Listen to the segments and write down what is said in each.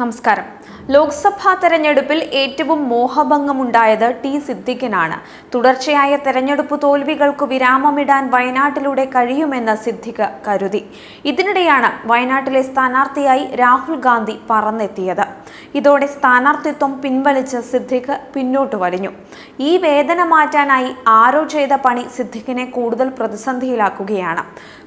നമസ്കാരം. ലോക്സഭാ തെരഞ്ഞെടുപ്പിൽ ഏറ്റവും മോഹഭംഗമുണ്ടായത് ടി സിദ്ദിഖിനാണ്. തുടർച്ചയായ തെരഞ്ഞെടുപ്പ് തോൽവികൾക്ക് വിരാമമിടാൻ വയനാട്ടിലൂടെ കഴിയുമെന്ന് സിദ്ദിഖ് കരുതി. ഇതിനിടെയാണ് വയനാട്ടിലെ സ്ഥാനാർത്ഥിയായി രാഹുൽ ഗാന്ധി പറന്നെത്തിയത്. ഇതോടെ സ്ഥാനാർത്ഥിത്വം പിൻവലിച്ച് സിദ്ദിഖ് പിന്നോട്ട് വലിഞ്ഞു. ഈ വേദന മാറ്റാനായി ആരോ ചെയ്ത പണി സിദ്ദിഖിനെ കൂടുതൽ പ്രതിസന്ധിയിലാക്കുകയാണ്.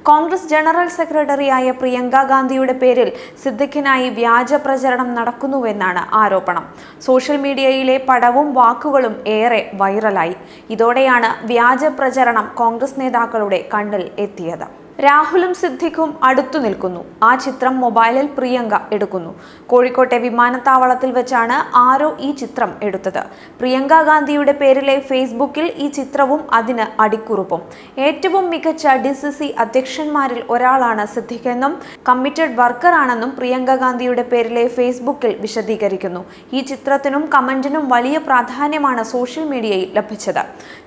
കോൺഗ്രസ് ജനറൽ സെക്രട്ടറിയായ പ്രിയങ്ക ഗാന്ധിയുടെ പേരിൽ സിദ്ദിഖിനായി വ്യാജ പ്രചരണം നടക്കുന്നുവെന്നാണ് ആരോപണം. സോഷ്യൽ മീഡിയയിലെ പടവും വാക്കുകളും ഏറെ വൈറലായി. ഇതോടെയാണ് വ്യാജ പ്രചരണം കോൺഗ്രസ് നേതാക്കളുടെ കണ്ണിൽ എത്തിയത്. രാഹുലും സിദ്ദിഖും അടുത്തു നിൽക്കുന്നു. ആ ചിത്രം മൊബൈലിൽ പ്രിയങ്ക എടുക്കുന്നു. കോഴിക്കോട്ടെ വിമാനത്താവളത്തിൽ വെച്ചാണ് ആരോ ഈ ചിത്രം എടുത്തത്. പ്രിയങ്ക ഗാന്ധിയുടെ പേരിലെ ഫേസ്ബുക്കിൽ ഈ ചിത്രവും അതിന് അടിക്കുറിപ്പും. ഏറ്റവും മികച്ച ഡി സി സി അധ്യക്ഷന്മാരിൽ ഒരാളാണ് സിദ്ദിഖ് എന്നും കമ്മിറ്റഡ് വർക്കറാണെന്നും പ്രിയങ്ക ഗാന്ധിയുടെ പേരിലെ ഫേസ്ബുക്കിൽ വിശദീകരിക്കുന്നു. ഈ ചിത്രത്തിനും കമന്റിനും വലിയ പ്രാധാന്യമാണ് സോഷ്യൽ മീഡിയയിൽ ലഭിച്ചത്.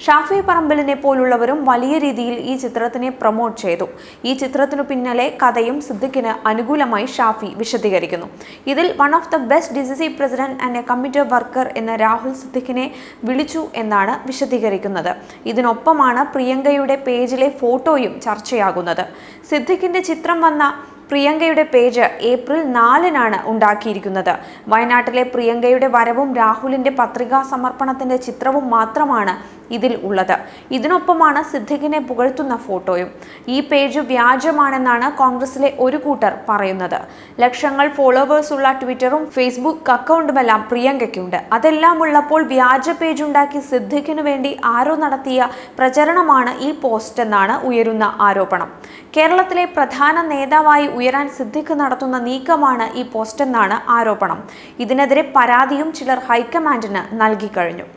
ഷാഫി പറമ്പലിനെ പോലുള്ളവരും വലിയ രീതിയിൽ ഈ ചിത്രത്തിനെ പ്രൊമോട്ട് ചെയ്തു. ഈ ചിത്രത്തിനു പിന്നാലെ കഥയും സിദ്ദിഖിന് അനുകൂലമായി ഷാഫി വിശദീകരിക്കുന്നു. ഇതിൽ one of the best D C C president and a committee worker എന്ന രാഹുൽ സിദ്ദിഖിനെ വിളിച്ചു എന്നാണ് വിശദീകരിക്കുന്നത്. ഇതിനൊപ്പമാണ് പ്രിയങ്കയുടെ പേജിലെ ഫോട്ടോയും ചർച്ചയാകുന്നത്. സിദ്ദിഖിന്റെ ചിത്രം വന്ന പ്രിയങ്കയുടെ പേജ് ഏപ്രിൽ നാലിനാണ് ഉണ്ടാക്കിയിരിക്കുന്നത്. വയനാട്ടിലെ പ്രിയങ്കയുടെ വരവും രാഹുലിന്റെ പത്രികാ സമർപ്പണത്തിന്റെ ചിത്രവും മാത്രമാണ് ഇതിൽ ഉള്ളത്. ഇതിനൊപ്പമാണ് സിദ്ദിഖിനെ പുകഴ്ത്തുന്ന ഫോട്ടോയും. ഈ പേജ് വ്യാജമാണെന്നാണ് കോൺഗ്രസിലെ ഒരു കൂട്ടർ പറയുന്നത്. ലക്ഷങ്ങൾ ഫോളോവേഴ്സ് ഉള്ള ട്വിറ്ററും ഫേസ്ബുക്ക് അക്കൗണ്ടുമെല്ലാം പ്രിയങ്കയ്ക്കുണ്ട്. അതെല്ലാം ഉള്ളപ്പോൾ വ്യാജ പേജ് ഉണ്ടാക്കി സിദ്ദിഖിനു വേണ്ടി ആരോ നടത്തിയ പ്രചരണമാണ് ഈ പോസ്റ്റ് എന്നാണ് ഉയരുന്ന ആരോപണം. കേരളത്തിലെ പ്രധാന നേതാവായി ഉയരാൻ സിദ്ദിഖ് നടത്തുന്ന നീക്കമാണ് ഈ പോസ്റ്റ് എന്നാണ് ആരോപണം. ഇതിനെതിരെ പരാതിയും ചിലർ ഹൈക്കമാൻഡിന് നൽകി കഴിഞ്ഞു.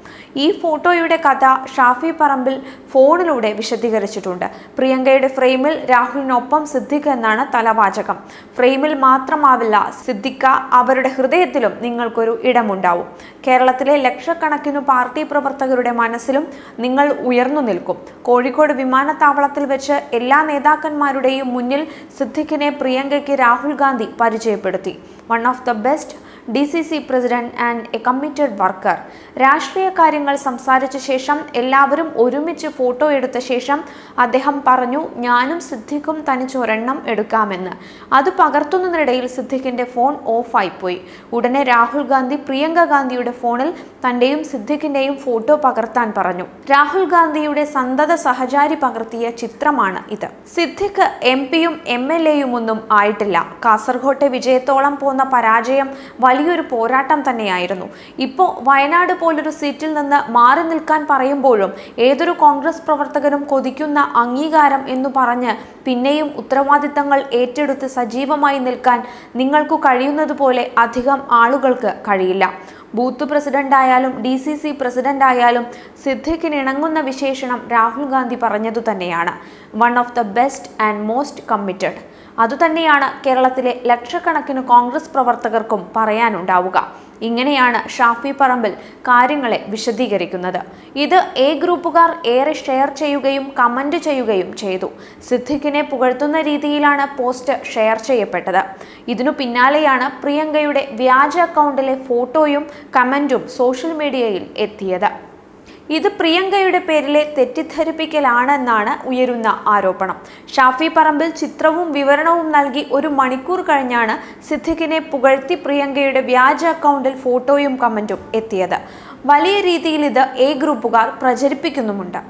ഈ ഫോട്ടോയുടെ കഥ ഷാഫി പറമ്പിൽ ഫോണിലൂടെ വിശദീകരിച്ചിട്ടുണ്ട്. പ്രിയങ്കയുടെ ഫ്രെയിമിൽ രാഹുലിനൊപ്പം സിദ്ദിഖ് എന്നാണ് തലവാചകം. ഫ്രെയിമിൽ മാത്രമാവില്ല സിദ്ദിഖ അവരുടെ ഹൃദയത്തിലും നിങ്ങൾക്കൊരു ഇടമുണ്ടാവും. കേരളത്തിലെ ലക്ഷക്കണക്കിന് പാർട്ടി പ്രവർത്തകരുടെ മനസ്സിലും നിങ്ങൾ ഉയർന്നു നിൽക്കും. കോഴിക്കോട് വിമാനത്താവളത്തിൽ വെച്ച് എല്ലാ നേതാക്കന്മാരുടെയും മുന്നിൽ സിദ്ദിഖിനെ പ്രിയങ്കയ്ക്ക് രാഹുൽ ഗാന്ധി പരിചയപ്പെടുത്തി. One of the best D C C president and a committed worker രാഷ്ട്രീയ കാര്യങ്ങൾ സംസാരിച്ച ശേഷം എല്ലാവരും ഒരുമിച്ച് ഫോട്ടോ എടുത്ത ശേഷം അദ്ദേഹം പറഞ്ഞു ഞാനും സിദ്ദിഖും തനിച്ചൊരെണ്ണം എടുക്കാമെന്ന്. അത് പകർത്തുന്നതിനിടയിൽ സിദ്ദിഖിന്റെ ഫോൺ ഓഫായിപ്പോയി ഉടനെ രാഹുൽ ഗാന്ധി പ്രിയങ്ക ഗാന്ധിയുടെ ഫോണിൽ തന്റെയും സിദ്ദിഖിന്റെയും ഫോട്ടോ പകർത്താൻ പറഞ്ഞു. രാഹുൽ ഗാന്ധിയുടെ സന്തത സഹചാരി പകർത്തിയ ചിത്രമാണ് ഇത്. സിദ്ദിഖ് എം പിയും എം എൽ എയും ഒന്നും ആയിട്ടില്ല. കാസർഗോട്ടെ വിജയത്തോളം പോന്ന പരാജയം വലിയൊരു പോരാട്ടം തന്നെയായിരുന്നു. ഇപ്പോൾ വയനാട് പോലൊരു സീറ്റിൽ നിന്ന് മാറി നിൽക്കാൻ പറയുമ്പോഴും ഏതൊരു കോൺഗ്രസ് പ്രവർത്തകനും കൊതിക്കുന്ന അംഗീകാരം എന്ന് പറഞ്ഞ് പിന്നെയും ഉത്തരവാദിത്തങ്ങൾ ഏറ്റെടുത്ത് സജീവമായി നിൽക്കാൻ നിങ്ങൾക്കു കഴിയുന്നതുപോലെ അധികം ആളുകൾക്ക് കഴിയില്ല. ബൂത്ത് പ്രസിഡന്റായാലും ഡി സി സി പ്രസിഡന്റായാലും സിദ്ദിഖിന് ഇണങ്ങുന്ന വിശേഷണം രാഹുൽ ഗാന്ധി പറഞ്ഞതു തന്നെയാണ്. One of the best and most committed. അതുതന്നെയാണ് കേരളത്തിലെ ലക്ഷക്കണക്കിന് കോൺഗ്രസ് പ്രവർത്തകർക്കും പറയാനുണ്ടാവുക. ഇങ്ങനെയാണ് ഷാഫി പറമ്പിൽ കാര്യങ്ങളെ വിശദീകരിക്കുന്നത്. ഇത് എ ഗ്രൂപ്പുകാർ ഏറെ ഷെയർ ചെയ്യുകയും കമന്റ് ചെയ്യുകയും ചെയ്തു. സിദ്ദിഖിനെ പുകഴ്ത്തുന്ന രീതിയിലാണ് പോസ്റ്റ് ഷെയർ ചെയ്യപ്പെട്ടത്. ഇതിനു പിന്നാലെയാണ് പ്രിയങ്കയുടെ വ്യാജ അക്കൗണ്ടിലെ ഫോട്ടോയും കമന്റും സോഷ്യൽ മീഡിയയിൽ എത്തിയത്. ഇത് പ്രിയങ്കയുടെ പേരിലെ തെറ്റിദ്ധരിപ്പിക്കലാണെന്നാണ് ഉയരുന്ന ആരോപണം. ഷാഫി പറമ്പിൽ ചിത്രവും വിവരണവും നൽകി ഒരു മണിക്കൂർ കഴിഞ്ഞാണ് സിദ്ദിഖിനെ പുകഴ്ത്തി പ്രിയങ്കയുടെ വ്യാജ അക്കൗണ്ടിൽ ഫോട്ടോയും കമന്റും എത്തിയത്. വലിയ രീതിയിൽ ഇത് എ ഗ്രൂപ്പുകാർ പ്രചരിപ്പിക്കുന്നുമുണ്ട്.